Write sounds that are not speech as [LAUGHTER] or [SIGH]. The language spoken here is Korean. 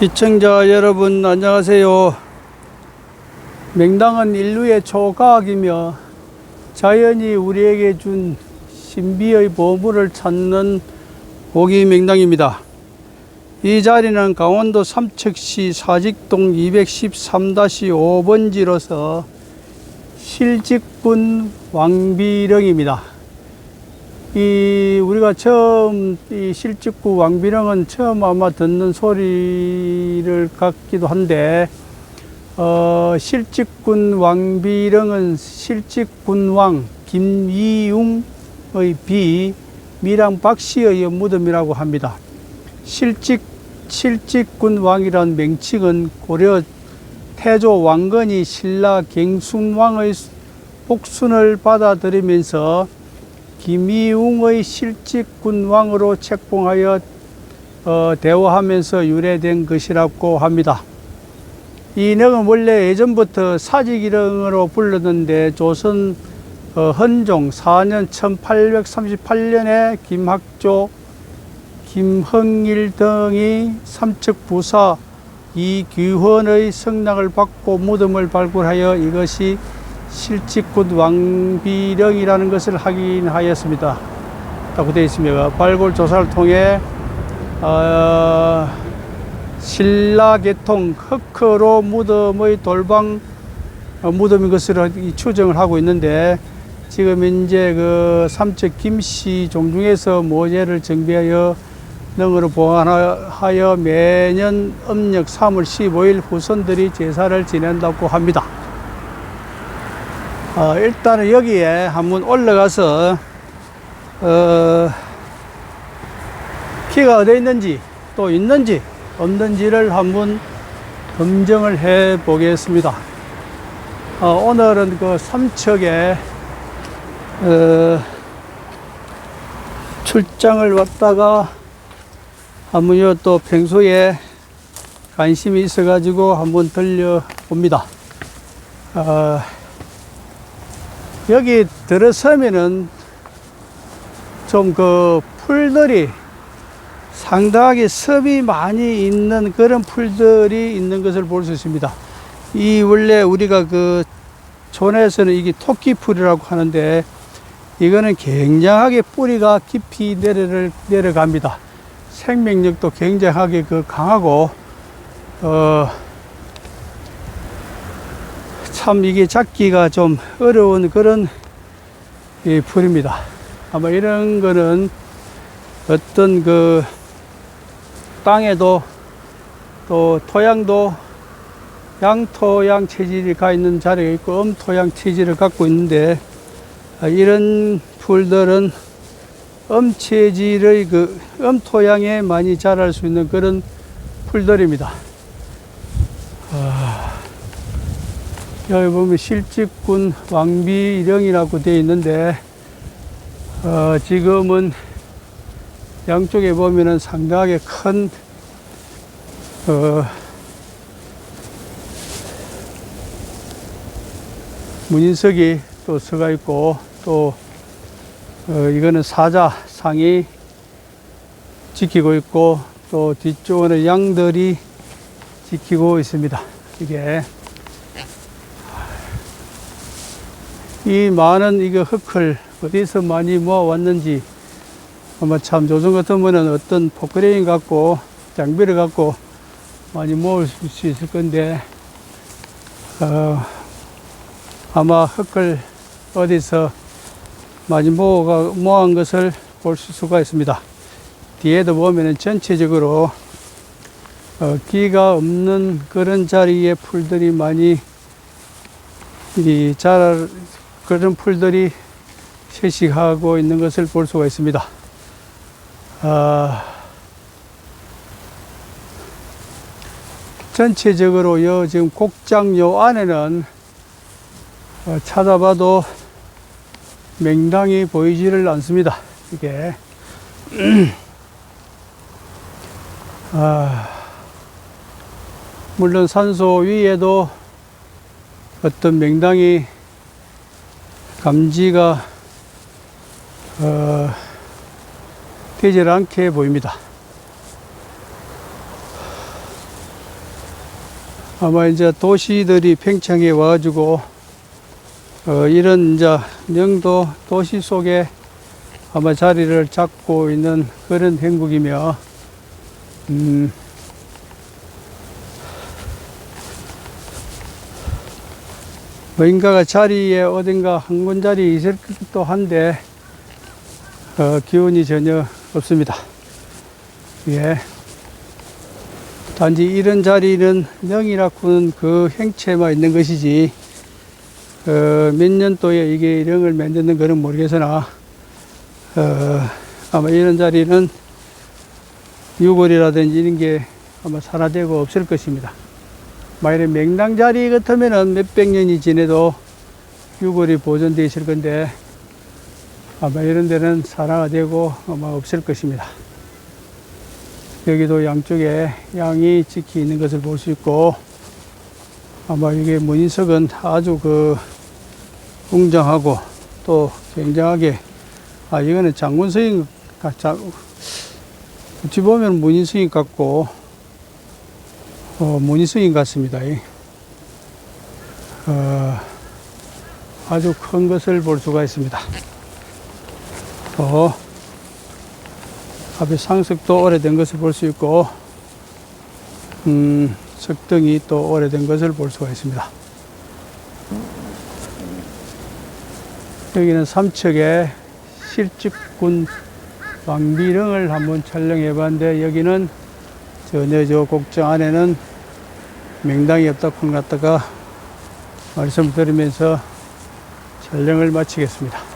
시청자 여러분 안녕하세요. 맹당은 인류의 초과학이며 자연이 우리에게 준 신비의 보물을 찾는 고기 맹당입니다. 이 자리는 강원도 삼척시 사직동 213-5번지로서 실직군 왕비령입니다. 이 우리가 처음 이 실직구 왕비령은 처음 아마 듣는 소리를 같기도 한데 어, 실직군 왕비령은 실직군왕 김이웅의 비 미랑 박씨의 무덤이라고 합니다. 실직 실직군 왕이란 명칭은 고려 태조 왕건이 신라 갱순왕의 복순을 받아들이면서 김이웅의 실직군왕으로 책봉하여 어, 대화하면서 유래된 것이라고 합니다. 이 릉은 원래 예전부터 사직이릉으로 불렀는데 조선 어, 헌종 4년 1838년에 김학조, 김흥일 등이 삼척 부사 이규헌의 성낙을 받고 무덤을 발굴하여 이것이 실직군 왕비령이라는 것을 확인하였습니다. 라고 되어 있습니다. 발굴 조사를 통해 어, 신라계통 흑커로 무덤의 돌방 어, 무덤인 것으로 이 추정을 하고 있는데 지금 이제 그 삼척 김씨 종중에서 모재를 정비하여 능으로 보관하여 매년 음력 3월 15일 후손들이 제사를 지낸다고 합니다. 어, 일단은 여기에 한번 올라가서 어, 키가 어디 있는지 또 있는지 없는지를 한번 검증을 해 보겠습니다. 어, 오늘은 그 삼척에 어, 출장을 왔다가 한번 요또 평소에 관심이 있어 가지고 한번 들려 봅니다. 어, 여기 들어서면은 좀 그 풀들이 상당하게 섭이 많이 있는 그런 풀들이 있는 것을 볼 수 있습니다. 이 원래 우리가 그 촌에서는 이게 토끼풀이라고 하는데 이거는 굉장하게 뿌리가 깊이 내려, 내려갑니다. 생명력도 굉장하게 그 강하고, 어, 참 이게 잡기가 좀 어려운 그런 이 풀입니다. 아마 이런 거는 어떤 그 땅에도 또 토양도 양토양 체질이 가 있는 자리가 있고 음토양 체질을 갖고 있는데 아, 이런 풀들은 음체질의 그 음토양에 많이 자랄 수 있는 그런 풀들입니다. 여기 보면 실직군 왕비령이라고 되어 있는데 어, 지금은 양쪽에 보면은 상당하게 큰 어, 문인석이 또 서가 있고 또 어, 이거는 사자 상이 지키고 있고 또 뒤쪽에는 양들이 지키고 있습니다. 이게 이 많은 이거 흙을 어디서 많이 모아왔는지 아마 참 조선 같으면은 어떤 포크레인 갖고 장비를 갖고 많이 모을 수 있을 건데 어, 아마 흙을 어디서 많이 모아가, 모은 것을 볼 수가 있습니다. 뒤에도 보면은 전체적으로 어, 기가 없는 그런 자리에 풀들이 많이 이 자랄 그런 풀들이 세식하고 있는 것을 볼 수가 있습니다. 아, 전체적으로 요 지금 곡장 요 안에는 어, 찾아봐도 맹당이 보이지를 않습니다. 이게 [CLEARS THROAT] 아, 물론 산소 위에도 어떤 맹당이 감지가 어, 되질 않게 보입니다. 아마 이제 도시들이 팽창해 와가지고 어, 이런 이제 영도 도시 속에 아마 자리를 잡고 있는 그런 행국이며 음, 어딘가가 자리에 어딘가 한 군자리 있을 것도 한데 어, 기운이 전혀 없습니다. 예. 단지 이런 자리는 명이라고는 그 행체만 있는 것이지 어, 몇 년도에 이게 이령을 만드는 거는 모르겠으나 어, 아마 이런 자리는 유골이라든지 이런 게 아마 살아되고 없을 것입니다. 만약에 맹당 자리 같으면은 몇백 년이 지내도 유골이 보존되어 있을 건데 아마 이런 데는 산화가 되고 아마 없을 것입니다. 여기도 양쪽에 양이 찍혀 있는 것을 볼 수 있고 아마 이게 문인석은 아주 그 웅장하고 또 굉장하게 아 이거는 장군서인 같 어찌 보면 문인서인 같고 어, 문인서인 같습니다. 이. 어, 아주 큰 것을 볼 수가 있습니다. 또 앞에 상석도 오래된 것을 볼 수 있고 음, 석등이 또 오래된 것을 볼 수가 있습니다. 여기는 삼척의 실직군 왕비릉을 한번 촬영해 봤는데 여기는 전혀 저 곡정 안에는 명당이 없다고 갖다가 말씀을 드리면서 촬영을 마치겠습니다.